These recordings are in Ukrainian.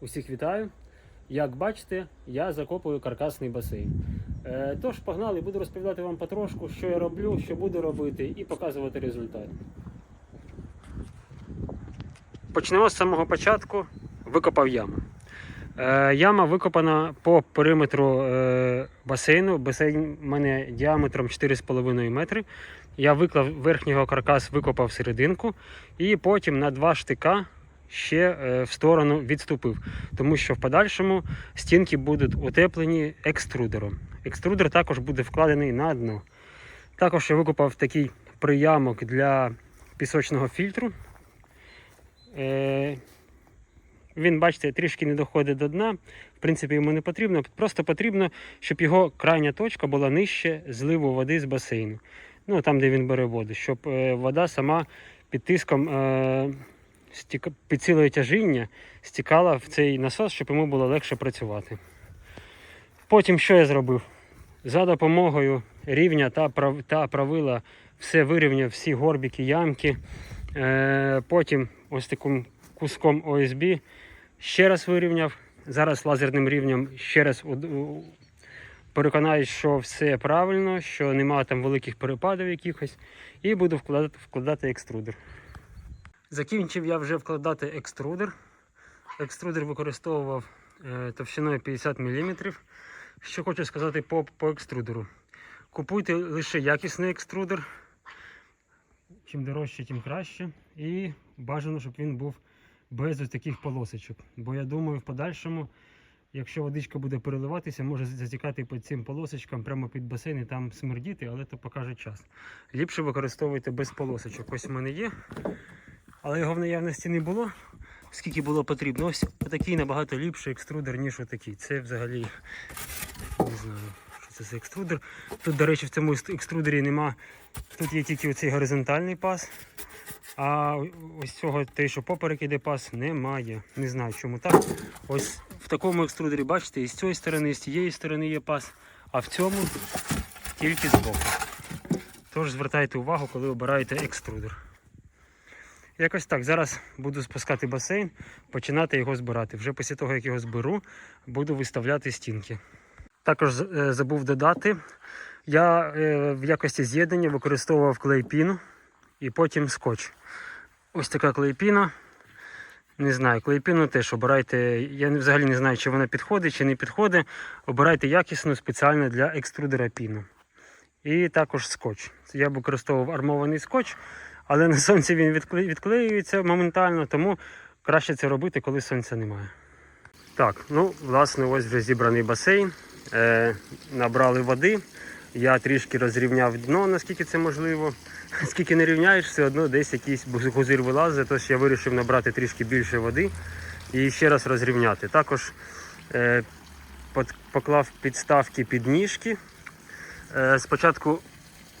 Усіх вітаю. Як бачите, я закопую каркасний басейн. Е, Тож погнали, буду розповідати вам потрошку, що я роблю, що буду робити, і показувати результат. Почнемо з самого початку. Викопав яму. Е, Яма викопана по периметру е, басейну. Басейн у мене діаметром 4,5 метри. Я виклав верхнього каркас, викопав серединку, і потім на два штика ще е, в сторону відступив, тому що в подальшому стінки будуть утеплені екструдером. Екструдер також буде вкладений на дно. Також я викопав такий приямок для пісочного фільтру. Е, Він, бачите, трішки не доходить до дна. В принципі, йому не потрібно. Просто потрібно, щоб його крайня точка була нижче зливу води з басейну. Ну, там, де він бере воду, щоб е, вода сама під тиском під силою тяжіння стікала в цей насос, щоб йому було легше працювати. Потім що я зробив? За допомогою рівня та, та правила все вирівняв, всі горбики, ямки. Е, потім ось таким куском ОСБ ще раз вирівняв. Зараз лазерним рівнем ще раз переконаюсь, що все правильно, що немає там великих перепадів якихось, і буду вкладати, вкладати екструдер. Закінчив я вже вкладати екструдер. Екструдер використовував е, товщиною 50 мм. Що хочу сказати по, по екструдеру. Купуйте лише якісний екструдер. Чим дорожче, тим краще. І бажано, щоб він був без ось таких полосочок. Бо я думаю, в подальшому, якщо водичка буде переливатися, може затікати під цим полосочкам прямо під басейн і там смердіти, але то покаже час. Ліпше використовуйте без полосочок. Ось у мене є. Але його в наявності не було. Скільки було потрібно. Ось такий набагато ліпший екструдер, ніж отакий. Це взагалі не знаю, що це за екструдер. Тут, до речі, в цьому екструдері нема. Тут є тільки оцей горизонтальний пас. А ось цього те, що поперек іде пас, немає. Не знаю, чому так. Ось в такому екструдері, бачите, і з цієї сторони, і з цієї сторони є пас, а в цьому тільки збоку. Тож звертайте увагу, коли обираєте екструдер. Якось так. Зараз буду спускати басейн, починати його збирати. Вже після того, як його зберу, буду виставляти стінки. Також е, забув додати, я е, в якості з'єднання використовував клейпіну і потім скотч. Ось така клейпіна. Не знаю, клейпіну теж обирайте. Я взагалі не знаю, чи вона підходить, чи не підходить. Обирайте якісну спеціально для екструдера піну. І також скотч. Я використовував армований скотч, але на сонці він відклеюється моментально, тому краще це робити, коли сонця немає. Так, ну, власне, ось вже зібраний басейн. Е, набрали води. Я трішки розрівняв дно, наскільки це можливо. Скільки не рівняєш, все одно десь якийсь гузир вилазить, тож я вирішив набрати трішки більше води і ще раз розрівняти. Також е, поклав підставки під ніжки. Е, спочатку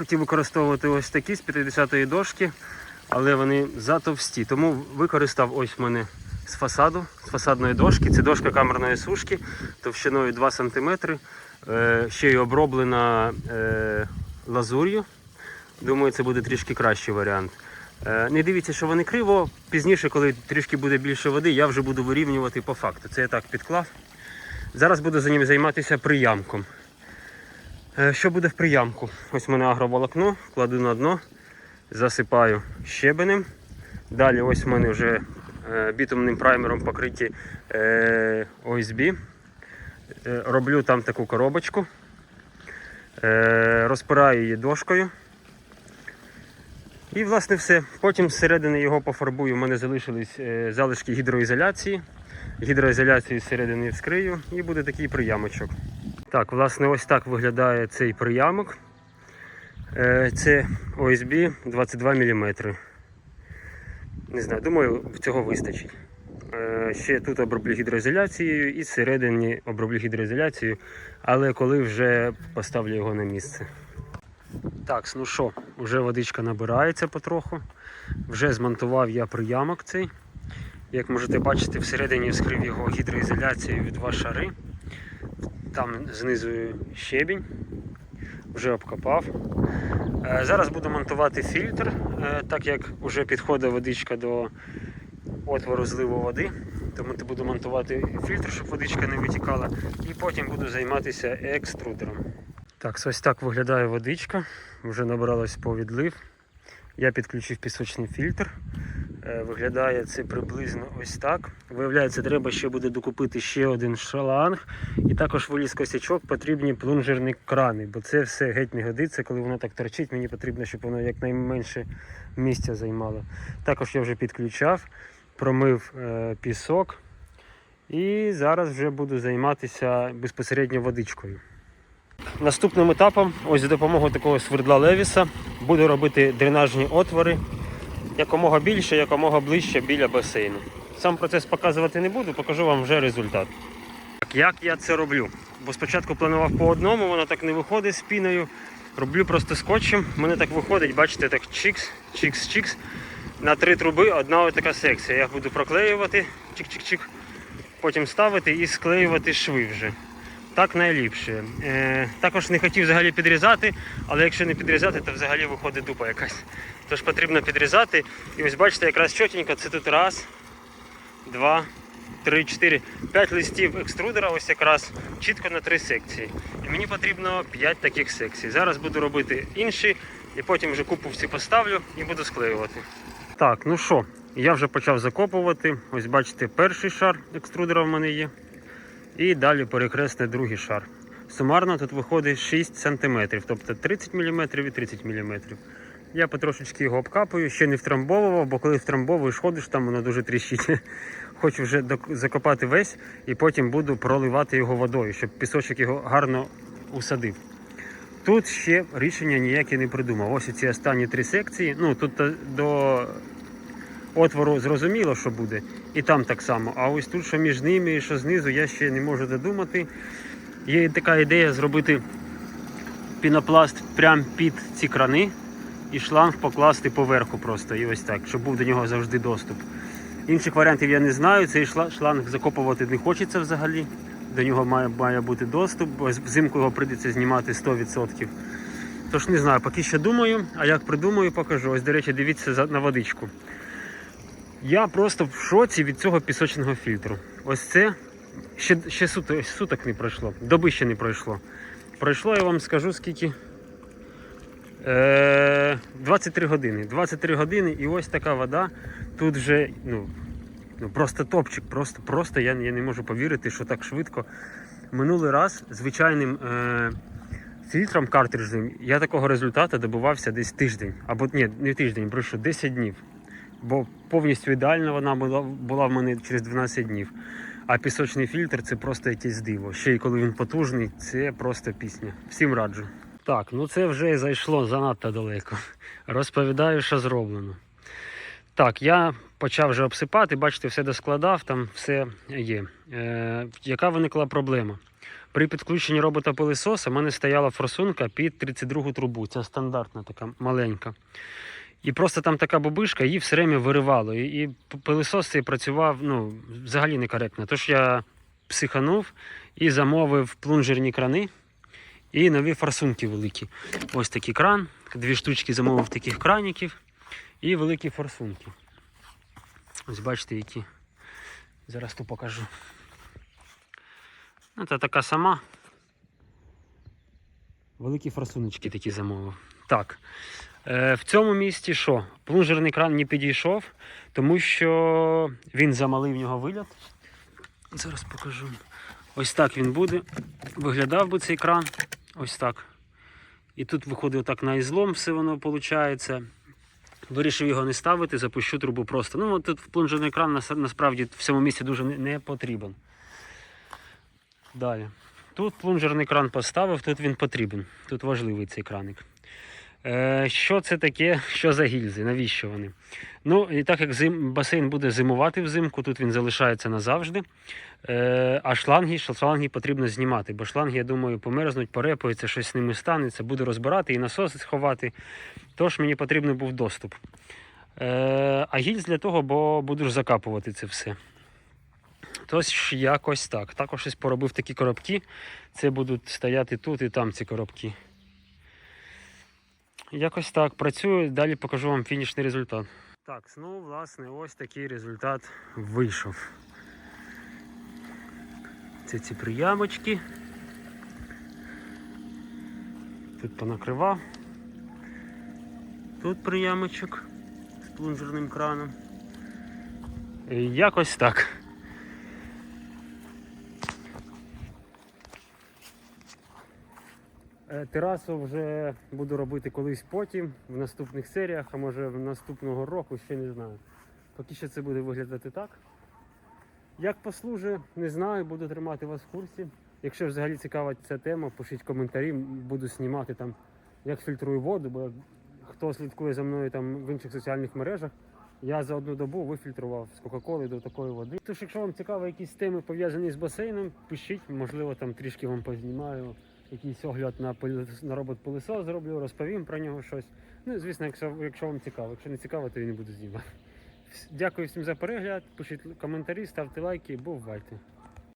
хотів використовувати ось такі з 50-ї дошки, але вони затовсті. Тому використав ось в мене з фасаду, з фасадної дошки. Це дошка камерної сушки товщиною 2 см. Е, ще й оброблена е, лазур'ю. Думаю, це буде трішки кращий варіант. Е, Не дивіться, що вони криво. Пізніше, коли трішки буде більше води, я вже буду вирівнювати по факту. Це я так підклав. Зараз буду за ним займатися приямком. Е, Що буде в приямку? Ось у мене агроволокно, кладу на дно, засипаю щебенем. Далі ось у мене вже е, бітумним праймером покриті ОСБ. Е, Роблю там таку коробочку. Розпираю її дошкою. І власне все. Потім зсередини його пофарбую. У мене залишились залишки гідроізоляції. Гідроізоляцію зсередини вскрию і буде такий приямочок. Так, власне, ось так виглядає цей приямок. Е, Це ОСБ 22 мм. Не знаю, думаю, цього вистачить. Е, Ще тут оброблю гідроізоляцією і зсередині оброблю гідроізоляцією, але коли вже поставлю його на місце. Так, ну що, вже водичка набирається потроху. Вже змонтував я приямок цей. Як можете бачити, всередині вскрив його гідроізоляцією в два шари. Там знизу щебінь, вже обкопав. Е, Зараз буду монтувати фільтр, е, так як вже підходить водичка до отвору зливу води. Тому буду монтувати фільтр, щоб водичка не витікала. І потім буду займатися екструдером. Так, ось так виглядає водичка. Вже набралось по відлив. Я підключив пісочний фільтр. Е, Виглядає це приблизно ось так. Виявляється, треба ще буде докупити ще один шланг. І також виліз косячок, потрібні плунжерні крани, бо це все геть не годиться, коли воно так торчить. Мені потрібно, щоб воно якнайменше місця займало. Також я вже підключав, промив е, пісок. І зараз вже буду займатися безпосередньо водичкою. Наступним етапом, ось за допомогою такого свердла Левіса, буду робити дренажні отвори якомога більше, якомога ближче біля басейну. Сам процес показувати не буду, покажу вам вже результат. Так, як я це роблю? Бо спочатку планував по одному, воно так не виходить з піною. Роблю просто скотчем. Мене так виходить, бачите, так чікс, чікс. На три труби одна ось така секція. Я буду проклеювати, чик-чик-чик, потім ставити і склеювати шви вже. Так найліпше. Е, також не хотів взагалі підрізати, але якщо не підрізати, то взагалі виходить дупа якась. Тож потрібно підрізати. І ось бачите, якраз чотенько, це тут раз, два, три, чотири, п'ять листів екструдера, ось якраз чітко на три секції. І мені потрібно п'ять таких секцій. Зараз буду робити інші, і потім вже купу всі поставлю і буду склеювати. Так, ну що, я вже почав закопувати. Ось бачите, перший шар екструдера в мене є. І далі перекресне другий шар. Сумарно тут виходить 6 см, тобто 30 мм і 30 мм. Я потрошечки його обкапую, ще не втрамбовував, бо коли втрамбовуєш, ходиш, там воно дуже тріщить. Хочу вже закопати весь і потім буду проливати його водою, щоб пісочок його гарно усадив. Тут ще рішення ніяке не придумав. Ось ці останні три секції. Ну тут до отвору зрозуміло, що буде, і там так само. А ось тут, що між ними і що знизу, я ще не можу додумати. Є така ідея зробити пінопласт прямо під ці крани і шланг покласти поверху просто. І ось так, щоб був до нього завжди доступ. Інших варіантів я не знаю. Цей шланг закопувати не хочеться взагалі. До нього має, має бути доступ, бо взимку його прийдеться знімати 100%. Тож не знаю, поки що думаю, а як придумаю, покажу. Ось, до речі, дивіться на водичку. Я просто в шоці від цього пісочного фільтру. Ось це ще, ще суток, суток не пройшло, доби ще не пройшло. Пройшло, я вам скажу, скільки. Е, 23 години. 23 години і ось така вода. Тут вже ну, ну, просто топчик, просто, просто я, я не можу повірити, що так швидко. Минулий раз звичайним е, фільтром картриджним я такого результату добувався десь тиждень. Або ні, не тиждень, прошу, 10 днів. Бо повністю ідеальна вона була, була в мене через 12 днів. А пісочний фільтр це просто якесь диво. Ще й коли він потужний, це просто пісня. Всім раджу. Так, ну це вже зайшло занадто далеко. Розповідаю, що зроблено. Так, я почав вже обсипати, бачите, все доскладав, там все є. Е, яка виникла проблема? При підключенні робота пилисоса в мене стояла форсунка під 32 трубу. Це стандартна така маленька. І просто там така бубишка, її все время виривало. І, і пилисос цей працював ну, взагалі некоректно. Тож я психанув і замовив плунжерні крани і нові форсунки великі. Ось такий кран, дві штучки замовив таких краніків і великі форсунки. Ось бачите, які. Зараз тут покажу. Ну, Це така сама. Великі форсуночки такі замовив. Так. Е, в цьому місці що? Плунжерний кран не підійшов, тому що він замалий в нього виліт. Зараз покажу. Ось так він буде. Виглядав би цей кран. Ось так. І тут виходить отак на ізлом, все воно виходить. Вирішив його не ставити, запущу трубу просто. Ну, тут плунжерний кран насправді в цьому місці дуже не потрібен. Далі. Тут плунжерний кран поставив, тут він потрібен. Тут важливий цей краник. Е, що це таке? Що за гільзи? Навіщо вони? Ну, і так як зим, басейн буде зимувати взимку, тут він залишається назавжди. Е, а шланги, шланги потрібно знімати, бо шланги, я думаю, померзнуть, порепаються, щось з ними станеться, буду розбирати і насоси сховати. Тож мені потрібен був доступ. Е, а гільз для того, бо буду закапувати це все. Тож якось так. Також ось поробив такі коробки. Це будуть стояти тут і там ці коробки. Якось так працюю, далі покажу вам фінішний результат. Так, ну, власне, ось такий результат вийшов. Це ці приямочки. Тут понакривав. Тут приямочок з плунжерним краном. І якось так. Терасу вже буду робити колись потім, в наступних серіях, а може в наступного року, ще не знаю. Поки що це буде виглядати так. Як послужить, не знаю, буду тримати вас в курсі. Якщо взагалі цікава ця тема, пишіть коментарі, буду знімати там, як фільтрую воду, бо хто слідкує за мною там в інших соціальних мережах, я за одну добу вифільтрував з Кока-Коли до такої води. Тож, якщо вам цікаво якісь теми пов'язані з басейном, пишіть, можливо, там трішки вам познімаю, якийсь огляд на, на робот пилисос зроблю, розповім про нього щось. Ну, звісно, якщо, якщо вам цікаво. Якщо не цікаво, то я не буду знімати. Дякую всім за перегляд. Пишіть коментарі, ставте лайки, бувайте.